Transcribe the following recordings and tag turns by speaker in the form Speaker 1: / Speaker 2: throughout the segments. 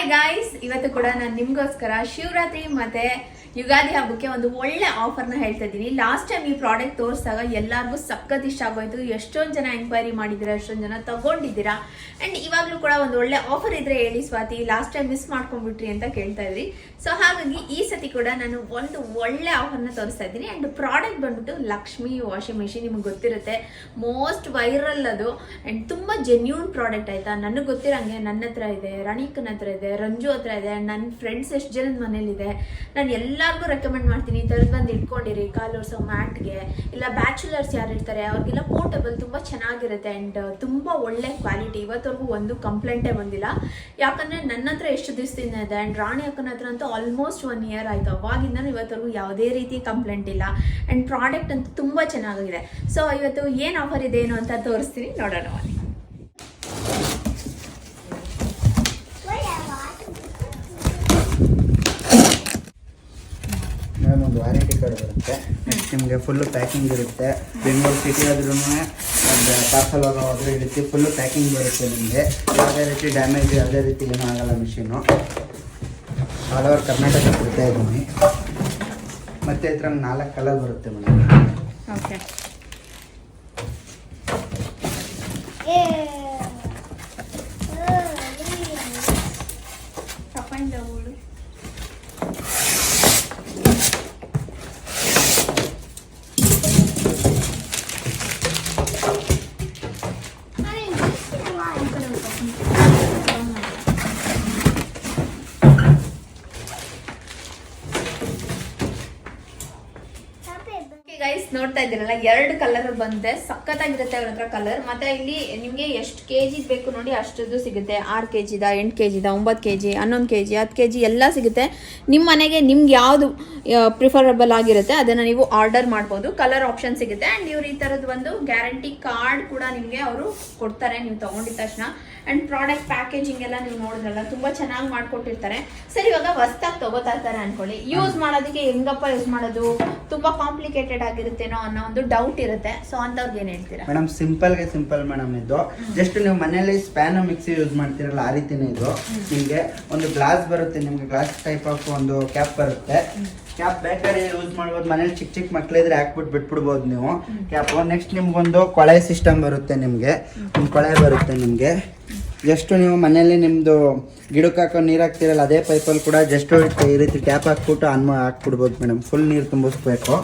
Speaker 1: Hi guys ಇವತ್ತು ಕೂಡ ನಾನು ನಿಮಗೋಸ್ಕರ ಶಿವರಾತ್ರಿ ಮತ್ತೆ ಯುಗಾದಿ ಹಬ್ಬಕ್ಕೆ ಒಂದು ಒಳ್ಳೆ ಆಫರ್ನ ಹೇಳ್ತಾ ಇದ್ದೀನಿ. ಲಾಸ್ಟ್ ಟೈಮ್ ಈ ಪ್ರಾಡಕ್ಟ್ ತೋರಿಸಿದಾಗ ಎಲ್ಲರಿಗೂ ಸಖತ್ ಇಷ್ಟ ಆಗೋಯ್ತು. ಎಷ್ಟೊಂದು ಜನ ಎಂಕ್ವೈರಿ ಮಾಡಿದ್ದೀರಾ, ಎಷ್ಟೊಂದು ಜನ ತಗೊಂಡಿದ್ದೀರಾ? ಆ್ಯಂಡ್ ಇವಾಗಲೂ ಕೂಡ ಒಂದು ಒಳ್ಳೆ ಆಫರ್ ಇದ್ರೆ ಹೇಳಿ ಸ್ವಾತಿ ಲಾಸ್ಟ್ ಟೈಮ್ ಮಿಸ್ ಮಾಡ್ಕೊಂಡ್ಬಿಟ್ರಿ ಅಂತ ಕೇಳ್ತಾ ಇದ್ರಿ. ಸೊ ಹಾಗಾಗಿ ಈ ಸತಿ ಕೂಡ ನಾನು ಒಂದು ಒಳ್ಳೆ ಆಫರ್ನ ತೋರಿಸ್ತಾ ಇದ್ದೀನಿ. ಆ್ಯಂಡ್ ಪ್ರಾಡಕ್ಟ್ ಬಂದ್ಬಿಟ್ಟು ಲಕ್ಷ್ಮಿ ವಾಷಿಂಗ್ ಮೆಷಿನ್ ನಿಮ್ಗೆ ಗೊತ್ತಿರುತ್ತೆ. ಮೋಸ್ಟ್ ವೈರಲ್ ಅದು. ಆ್ಯಂಡ್ ತುಂಬ ಜೆನ್ಯೂನ್ ಪ್ರಾಡಕ್ಟ್ ಆಯಿತಾ? ನನಗೆ ಗೊತ್ತಿರೋಂಗೆ ನನ್ನ ಹತ್ರ ಇದೆ, ರಣಿಕನ ಹತ್ರ ಇದೆ. ರಂಜು ಹತ್ರ ಇದೆ ನನ್ನ ಫ್ರೆಂಡ್ಸ್ ಎಷ್ಟು ಜನದ ಮನೇಲಿದೆ, ನಾನು ಎಲ್ಲರಿಗೂ ರೆಕಮೆಂಡ್ ಮಾಡ್ತೀನಿ. ತರದ್ ಬಂದು ಇಟ್ಕೊಂಡಿರಿ ಕಾಲು ಒರೆಸೋ ಮ್ಯಾಟ್ಗೆ. ಇಲ್ಲ ಬ್ಯಾಚುಲರ್ಸ್ ಯಾರು ಇರ್ತಾರೆ, ಅವ್ರಿಗೆಲ್ಲ ಪೋರ್ಟಬಲ್ ತುಂಬ ಚೆನ್ನಾಗಿರುತ್ತೆ ಆ್ಯಂಡ್ ತುಂಬ ಒಳ್ಳೆ ಕ್ವಾಲಿಟಿ ಇವತ್ತವರೆಗೂ ಒಂದು ಕಂಪ್ಲೇಂಟೇ ಬಂದಿಲ್ಲ. ಯಾಕಂದರೆ ನನ್ನ ಹತ್ರ ಎಷ್ಟು ದಿವಸದಿಂದ ಇದೆ ಆ್ಯಂಡ್ ರಾಣಿ ಅಕ್ಕನ ಹತ್ರ ಅಂತೂ ಆಲ್ಮೋಸ್ಟ್ ಒನ್ ಇಯರ್ ಆಯಿತು. ಅವಾಗಿಂದ ಇವತ್ತವರೆಗೂ ಯಾವುದೇ ರೀತಿ ಕಂಪ್ಲೇಂಟ್ ಇಲ್ಲ. ಆ್ಯಂಡ್ ಪ್ರಾಡಕ್ಟ್ ಅಂತೂ ತುಂಬ ಚೆನ್ನಾಗಿದೆ. ಸೊ ಇವತ್ತು ಏನು ಆಫರ್ ಇದೆ ಏನು ಅಂತ ತೋರಿಸ್ತೀನಿ, ನೋಡೋಣ ಬನ್ನಿ.
Speaker 2: ಮೇಡಮ್ ಒಂದು ವಾರಂಟಿ ಕಾರ್ಡ್ ಬರುತ್ತೆ. ನಿಮಗೆ ಫುಲ್ಲು ಪ್ಯಾಕಿಂಗ್ ಇರುತ್ತೆ. ಬೆಂಗಳೂರು ಸಿಟಿ ಆದ್ರೂ ಒಂದು ಪಾರ್ಸಲ್ ಹೋಗೋದ್ರೆ ಈ ರೀತಿ ಫುಲ್ಲು ಪ್ಯಾಕಿಂಗ್ ಬರುತ್ತೆ ನಿಮಗೆ. ಯಾವುದೇ ರೀತಿ ಡ್ಯಾಮೇಜ್ ಯಾವುದೇ ರೀತಿ ಏನೂ ಆಗೋಲ್ಲ ಮಿಷಿನು ಆಲ್ ಓವರ್ ಕರ್ನಾಟಕ ಬರ್ತಾ ಇದ್ದೀನಿ. ಮತ್ತು ಹತ್ರ ನಾಲ್ಕು ಕಲರ್ ಬರುತ್ತೆ ಮೇಡಮ್.
Speaker 1: ಓಕೆ ತಗೊಂಡು ಗೈಸ್ ನೋಡ್ತಾ ಇದ್ದೀರಲ್ಲ ಎರಡು ಕಲರ್ ಬಂದೆ ಸಖತ್ತಾಗಿರುತ್ತೆ ಅವ್ರ ಹತ್ರ ಕಲರ್ ಮತ್ತೆ ಇಲ್ಲಿ ನಿಮಗೆ ಎಷ್ಟು ಕೆ ಜಿ ಬೇಕು ನೋಡಿ ಅಷ್ಟದ್ದು ಸಿಗುತ್ತೆ. ಆರು ಕೆ ಜಿದ ಎಂಟು ಕೆ ಜಿದ ಒಂಬತ್ತು ಕೆ ಜಿ ಹನ್ನೊಂದು ಕೆ ಜಿ ಹತ್ತು ಕೆ ಜಿ ಎಲ್ಲ ಸಿಗುತ್ತೆ. ನಿಮ್ಮ ಮನೆಗೆ ನಿಮ್ಗೆ ಯಾವುದು ಪ್ರಿಫರಬಲ್ ಆಗಿರುತ್ತೆ ಅದನ್ನು ನೀವು ಆರ್ಡರ್ ಮಾಡ್ಬೋದು. ಕಲರ್ ಆಪ್ಷನ್ ಸಿಗುತ್ತೆ. ಆ್ಯಂಡ್ ಇವ್ರು ಈ ಥರದ್ದು ಒಂದು ಗ್ಯಾರಂಟಿ ಕಾರ್ಡ್ ಕೂಡ ನಿಮಗೆ ಅವರು ಕೊಡ್ತಾರೆ ನೀವು ತೊಗೊಂಡಿದ ತಕ್ಷಣ. ಆ್ಯಂಡ್ ಪ್ರಾಡಕ್ಟ್ ಪ್ಯಾಕೇಜಿಂಗ್ ಎಲ್ಲ ನೀವು ನೋಡಿದ್ರಲ್ಲ ತುಂಬ ಚೆನ್ನಾಗಿ ಮಾಡಿಕೊಟ್ಟಿರ್ತಾರೆ. ಸರಿ ಇವಾಗ ಹೊಸ್ದಾಗಿ ತಗೋತಾ ಇರ್ತಾರೆ ಅನ್ಕೊಳ್ಳಿ. ಯೂಸ್ ಮಾಡೋದಕ್ಕೆ ಹೆಂಗಪ್ಪ ಯೂಸ್ ಮಾಡೋದು? ತುಂಬ ಕಾಂಪ್ಲಿಕೇಟೆಡ್ ಆಗಿರುತ್ತೇನೋ ಅನ್ನೋ ಒಂದು ಡೌಟ್ ಇರುತ್ತೆ. ಸೊ ಅಂತವ್ರಿಗೆ ಏನು ಹೇಳ್ತೀರಾ?
Speaker 2: ಮೇಡಮ್ ಸಿಂಪಲ್ಗೆ ಸಿಂಪಲ್ ಮೇಡಮ್ ಇದು. ಜಸ್ಟ್ ನೀವು ಮನೆಯಲ್ಲಿ ಸ್ಪ್ಯಾನ್ ಮಿಕ್ಸಿ ಯೂಸ್ ಮಾಡ್ತೀರಲ್ಲ ಆ ರೀತಿನೇ ಇದು. ನಿಮಗೆ ಒಂದು ಗ್ಲಾಸ್ ಬರುತ್ತೆ ನಿಮಗೆ ಗ್ಲಾಸ್ ಟೈಪ್ ಆಫ್ ಒಂದು ಕ್ಯಾಪ್ ಬರುತ್ತೆ. ಕ್ಯಾಪ್ ಬೇಕಾದ್ರೆ ಯೂಸ್ ಮಾಡ್ಬೋದು ಮನೇಲಿ ಚಿಕ್ಕ ಚಿಕ್ಕ ಮಕ್ಳಿದ್ರೆ ಹಾಕ್ಬಿಟ್ಟು ಬಿಟ್ಬಿಡ್ಬೋದು ನೀವು. ಕ್ಯಾಪ್ ನೆಕ್ಸ್ಟ್ ನಿಮ್ಗೊಂದು ಕೊಳೆ ಸಿಸ್ಟಮ್ ಬರುತ್ತೆ ನಿಮಗೆ. ಒಂದು ಕೊಳೆ ಬರುತ್ತೆ ನಿಮಗೆ. ಜಸ್ಟ್ ನೀವು ಮನೇಲಿ ನಿಮ್ಮದು ಗಿಡಕ್ಕೆ ಹಾಕೋ ನೀರು ಹಾಕ್ತಿರಲ್ಲ ಅದೇ ಪೈಪಲ್ಲಿ ಕೂಡ ಜಸ್ಟ್ ಈ ರೀತಿ ಟ್ಯಾಪ್ ಹಾಕ್ಬಿಟ್ಟು ಆನ್ ಮಾ ಹಾಕ್ಬಿಡ್ಬೋದು ಮೇಡಮ್. ಫುಲ್ ನೀರು ತುಂಬಿಸ್ಬೇಕು.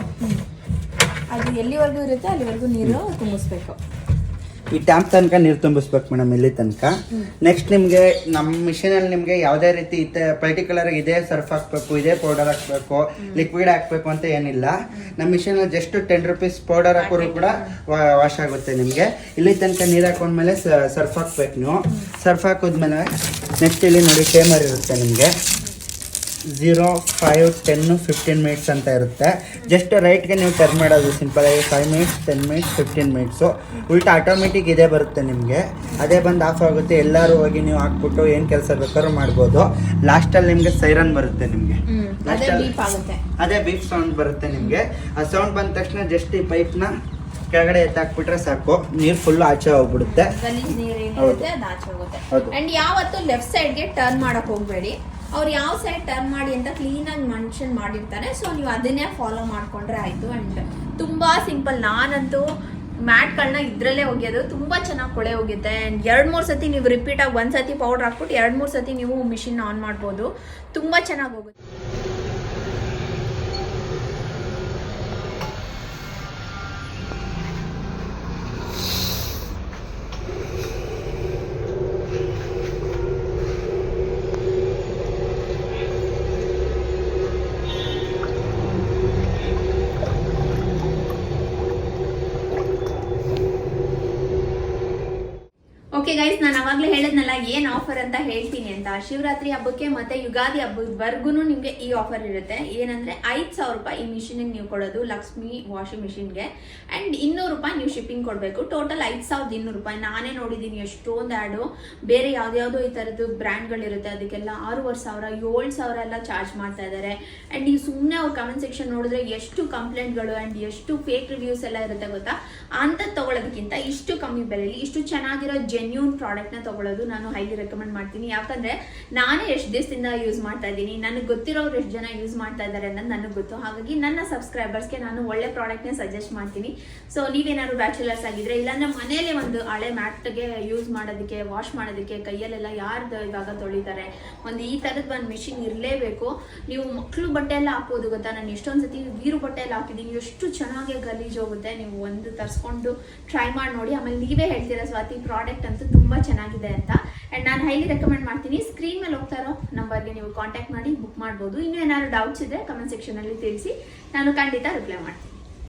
Speaker 1: ಎಲ್ಲಿವರೆಗೂ ಇರುತ್ತೆ, ಅಲ್ಲಿವರೆಗೂ ನೀರು ತುಂಬಿಸ್ಬೇಕು.
Speaker 2: ಈ ಟ್ಯಾಂಪ್ ತನಕ ನೀರು ತುಂಬಿಸ್ಬೇಕು ಮೇಡಮ್, ಇಲ್ಲಿ ತನಕ. ನೆಕ್ಸ್ಟ್ ನಿಮಗೆ ನಮ್ಮ ಮಿಷಿನಲ್ಲಿ ನಿಮಗೆ ಯಾವುದೇ ರೀತಿ ಇತ್ತೆ ಪರ್ಟಿಕ್ಯುಲರ್ ಇದೇ ಸರ್ಫ್ ಹಾಕ್ಬೇಕು, ಇದೇ ಪೌಡರ್ ಹಾಕ್ಬೇಕು ಲಿಕ್ವಿಡ್ ಹಾಕ್ಬೇಕು ಅಂತ ಏನಿಲ್ಲ. ನಮ್ಮ ಮಿಷಿನಲ್ಲಿ ಜಸ್ಟ್ ಟೆನ್ ರುಪೀಸ್ ಪೌಡರ್ ಹಾಕೋರು ಕೂಡ ವಾಶ್ ಆಗುತ್ತೆ ನಿಮಗೆ. ಇಲ್ಲಿ ತನಕ ನೀರು ಹಾಕೊಂಡ್ಮೇಲೆ ಸರ್ಫ್ ಹಾಕ್ಬೇಕು ನೀವು. ಸರ್ಫ್ ಹಾಕಿದ್ಮೇಲೆ ನೆಕ್ಸ್ಟ್ ಇಲ್ಲಿ ನೋಡಿ ಟೇಮರ್ ಇರುತ್ತೆ ನಿಮಗೆ. Zero five ten fifteen minutes ಅಂತ ಇರುತ್ತೆ. ಜಸ್ಟ್ ರೈಟ್ಗೆ ನೀವು ಟರ್ನ್ ಮಾಡೋದು ಸಿಂಪಲ್ ಆಗಿ five minutes ten minutes fifteen minutes ಉಲ್ಟಾ ಆಟೋಮೆಟಿಕ್ ಇದೇ ಬರುತ್ತೆ ನಿಮಗೆ. ಅದೇ ಬಂದು ಆಫ್ ಆಗುತ್ತೆ. ಎಲ್ಲರೂ ಹೋಗಿ ನೀವು ಹಾಕ್ಬಿಟ್ಟು ಏನು ಕೆಲಸ ಬೇಕಾದ್ರೂ ಮಾಡ್ಬೋದು. ಲಾಸ್ಟಲ್ಲಿ ನಿಮಗೆ ಸೈರನ್ ಬರುತ್ತೆ ನಿಮಗೆ.
Speaker 1: ಅದೇ
Speaker 2: ಬೀಪ್ ಸೌಂಡ್ ಬರುತ್ತೆ ನಿಮಗೆ. ಆ ಸೌಂಡ್ ಬಂದ ತಕ್ಷಣ ಜಸ್ಟ್ ಈ ಪೈಪ್ನ ಕೆಳಗಡೆ ಎತ್ತಾಕ್ಬಿಟ್ರೆ ಸಾಕು. ನೀರು ಫುಲ್ ಆಚೆ ಹೋಗ್ಬಿಡುತ್ತೆ. ಹೌದು.
Speaker 1: ಯಾವತ್ತು ಲೆಫ್ಟ್ ಸೈಡ್ಗೆ ಟರ್ನ್ ಮಾಡಕ್ ಹೋಗ್ಬೇಡಿ. ಅವ್ರು ಯಾವ ಸೈಡ್ ಟರ್ನ್ ಮಾಡಿ ಅಂತ ಕ್ಲೀನ್ ಆಗಿ ಮೆನ್ಷನ್ ಮಾಡಿರ್ತಾರೆ. ಸೊ ನೀವು ಅದನ್ನೇ ಫಾಲೋ ಮಾಡ್ಕೊಂಡ್ರೆ ಆಯ್ತು ಅಂಡ್ ತುಂಬಾ ಸಿಂಪಲ್ ನಾನಂತೂ ಮ್ಯಾಟ್ಗಳನ್ನ ಇದ್ರಲ್ಲೇ ಒಗೆಯೋದು. ತುಂಬಾ ಚೆನ್ನಾಗಿ ಕೊಳೆ ಹೋಗುತ್ತೆ ಅಂಡ್ ಎರಡ್ ಮೂರ್ ಸತಿ ನೀವು ರಿಪೀಟ್ ಆಗಿ ಒಂದ್ಸತಿ ಪೌಡರ್ ಹಾಕ್ಬಿಟ್ಟು ಎರಡು ಮೂರು ಸತಿ ನೀವು ಮಿಷಿನ್ ಆನ್ ಮಾಡ್ಬೋದು. ತುಂಬಾ ಚೆನ್ನಾಗಿ ಹೋಗುತ್ತೆ ಓಕೆ ಗೈಸ್ ನಾನು ಅವಾಗಲೇ ಹೇಳಿದ್ನಲ್ಲ, ಏನ್ ಆಫರ್ ಅಂತ ಹೇಳ್ತೀನಿ ಅಂತ. ಶಿವರಾತ್ರಿ ಹಬ್ಬಕ್ಕೆ ಮತ್ತೆ ಯುಗಾದಿ ಹಬ್ಬದವರೆಗೂ ನಿಮಗೆ ಈ ಆಫರ್ ಇರುತ್ತೆ. ಏನಂದ್ರೆ ಐದು ಸಾವಿರ ರೂಪಾಯಿ ಈ ಮಿಷಿನಿಗೆ ನೀವು ಕೊಡೋದು, ಲಕ್ಷ್ಮಿ ವಾಷಿಂಗ್ ಮಿಷಿನ್ಗೆ ಅಂಡ್ ಇನ್ನೂರು ರೂಪಾಯಿ ನೀವು ಶಿಪ್ಪಿಂಗ್ ಕೊಡಬೇಕು. ಟೋಟಲ್ ಐದು ಸಾವಿರದ ಇನ್ನೂರು ರೂಪಾಯಿ. ನಾನೇ ನೋಡಿದ್ದೀನಿ ಎಷ್ಟೊಂದು ಆ್ಯಡು ಬೇರೆ ಯಾವುದ್ಯಾವುದೋ ಈ ಥರದ್ದು ಬ್ರ್ಯಾಂಡ್ಗಳಿರುತ್ತೆ ಅದಕ್ಕೆಲ್ಲ ಆರೂವರೆ ಸಾವಿರ, ಏಳು ಸಾವಿರ ಎಲ್ಲ ಚಾರ್ಜ್ ಮಾಡ್ತಾ ಇದ್ದಾರೆ ಅಂಡ್ ನೀವು ಸುಮ್ಮನೆ ಅವ್ರ ಕಮೆಂಟ್ ಸೆಕ್ಷನ್ ನೋಡಿದ್ರೆ ಎಷ್ಟು ಕಂಪ್ಲೇಂಟ್ಗಳು ಅಂಡ್ ಎಷ್ಟು ಫೇಕ್ ರಿವ್ಯೂಸ್ ಎಲ್ಲ ಇರುತ್ತೆ ಗೊತ್ತಾ? ಅಂತ ತಗೊಳ್ಳೋದಕ್ಕಿಂತ ಇಷ್ಟು ಕಮ್ಮಿ ಬೆಲೆಯಲ್ಲಿ ಇಷ್ಟು ಚೆನ್ನಾಗಿರೋ ಜೆನ್ಯೂನ್ ಪ್ರಾಡಕ್ಟ್ನ ತಗೊಳ್ಳೋದು ನಾನು ಹೈಲಿ ರೆಕಮೆಂಡ್ ಮಾಡ್ತೀನಿ. ಯಾಕಂದ್ರೆ ನಾನೇ ಎಷ್ಟು ದಿವಸದಿಂದ ಯೂಸ್ ಮಾಡ್ತಾ ಇದ್ದೀನಿ, ನನಗೆ ಗೊತ್ತಿರೋರು ಎಷ್ಟು ಜನ ಯೂಸ್ ಮಾಡ್ತಾ ಇದ್ದಾರೆ ಅನ್ನೋದು ನನಗೆ ಗೊತ್ತು. ಹಾಗಾಗಿ ನನ್ನ ಸಬ್ಸ್ಕ್ರೈಬರ್ಸ್ಗೆ ನಾನು ಒಳ್ಳೆ ಪ್ರಾಡಕ್ಟ್ನೇ ಸಜೆಸ್ಟ್ ಮಾಡ್ತೀನಿ. ಸೊ ನೀವೇನಾದ್ರು ಬ್ಯಾಚುಲರ್ಸ್ ಆಗಿದ್ರೆ ಇಲ್ಲಾಂದ್ರೆ ಮನೇಲಿ ಒಂದು ಹಳೆ ಮ್ಯಾಟ್ಗೆ ಯೂಸ್ ಮಾಡೋದಕ್ಕೆ ವಾಶ್ ಮಾಡೋದಕ್ಕೆ ಕೈಯಲ್ಲೆಲ್ಲ ಯಾರ್ದು ಇವಾಗ ತೊಳಿತಾರೆ? ಒಂದು ಈ ಥರದ್ದು ಒಂದು ಮಿಷಿನ್ ಇರಲೇಬೇಕು. ನೀವು ಮಕ್ಕಳು ಬಟ್ಟೆ ಎಲ್ಲ ಹಾಕೋದು ಗೊತ್ತಾ? ನಾನು ಎಷ್ಟೊಂದು ಸತಿ ನೀರು ಬಟ್ಟೆ ಎಲ್ಲ ಹಾಕಿದ್ದೀನಿ. ಎಷ್ಟು ಚೆನ್ನಾಗಿ ಗಲೀಜ್ ಹೋಗುತ್ತೆ. ನೀವು ಒಂದು ತರಿಸ್ಕೊಂಡು ಟ್ರೈ ಮಾಡಿ ನೋಡಿ. ಆಮೇಲೆ ನೀವೇ ಹೇಳ್ತೀರಾ, ಸ್ವಾತಿ ಪ್ರಾಡಕ್ಟ್ ಅಂತೂ ತುಂಬ ಚೆನ್ನಾಗಿದೆ ಅಂತ. ಆ್ಯಂಡ್ ನಾನು ಹೈಲಿ ರೆಕಮೆಂಡ್ ಮಾಡ್ತೀನಿ. ಸ್ಕ್ರೀನ್ ಮೇಲೆ ಹೋಗ್ತಾ ಇರೋ ನಂಬರ್ಗೆ ನೀವು ಕಾಂಟ್ಯಾಕ್ಟ್ ಮಾಡಿ ಬುಕ್ ಮಾಡ್ಬೋದು. ಇನ್ನೂ ಏನಾದ್ರು ಡೌಟ್ಸ್ ಇದೆ ಕಮೆಂಟ್ ಸೆಕ್ಷನಲ್ಲಿ ತಿಳಿಸಿ. ನಾನು ಖಂಡಿತ ರಿಪ್ಲೈ ಮಾಡ್ತೀನಿ.